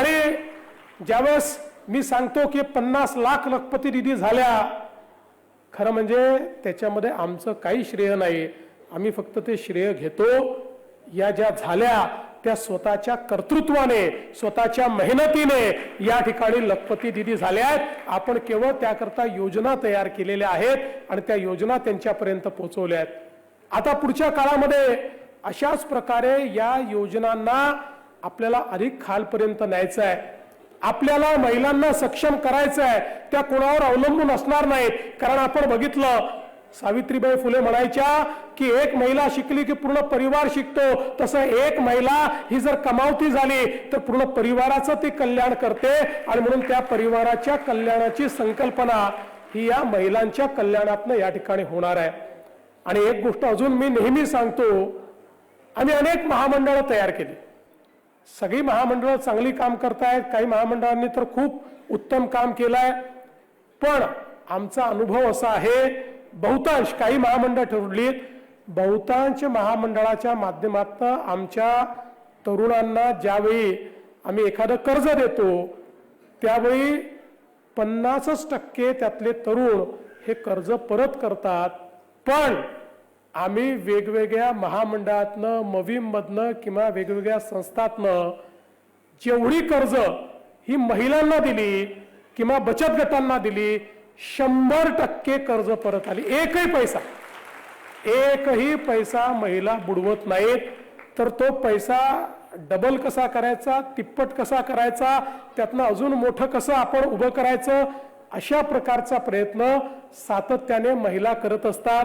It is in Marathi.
आणि ज्यावेळेस मी सांगतो की पन्नास लाख लखपती निधी झाल्या खरं म्हणजे त्याच्यामध्ये आमचं काही श्रेय नाही. आम्ही फक्त ते श्रेय घेतो. या ज्या झाल्या त्या स्वतःच्या कर्तृत्वाने स्वतःच्या मेहनतीने या ठिकाणी लखपती दिदी झाल्या आहेत. आपण केवळ त्याकरता योजना तयार केलेल्या आहेत आणि त्या योजना त्यांच्यापर्यंत पोहोचवल्या आहेत. आता पुढच्या काळामध्ये अशाच प्रकारे या योजनांना आपल्याला अधिक खालपर्यंत न्यायचं आहे. आपल्याला महिलांना सक्षम करायचं आहे. त्या कोणावर अवलंबून असणार नाहीत. कारण आपण बघितलं सावित्रीबाई फुले म्हणायच्या की एक महिला शिकली की पूर्ण परिवार शिकतो. तसं एक महिला ही जर कमावती झाली तर पूर्ण परिवाराचं ती कल्याण करते. आणि म्हणून त्या परिवाराच्या कल्याणाची संकल्पना ही या महिलांच्या कल्याणातनं या ठिकाणी होणार आहे. आणि एक गोष्ट अजून मी नेहमी सांगतो. आम्ही अनेक महामंडळं तयार केली. सगळी महामंडळं चांगली काम करतायत. काही महामंडळांनी तर खूप उत्तम काम केलंय. पण आमचा अनुभव असा आहे बहुतांश काही महामंडळ ठरवलीत. बहुतांश महामंडळाच्या माध्यमातून आमच्या तरुणांना ज्यावेळी आम्ही एखादं कर्ज देतो त्यावेळी पन्नासच टक्के त्यातले तरुण हे कर्ज परत करतात. पण आम्ही वेगवेगळ्या महामंडळातनं मवीममधनं किंवा वेगवेगळ्या संस्थातनं जेवढी कर्ज ही महिलांना दिली किंवा बचत गटांना दिली शंभर टक्के कर्ज परत आली. एकही पैसा. एकही पैसा महिला बुडवत नाहीत. तर तो पैसा डबल कसा करायचा तिप्पट कसा करायचा त्यातनं अजून मोठं कसं आपण उभं करायचं अशा प्रकारचा प्रयत्न सातत्याने महिला करत असतात.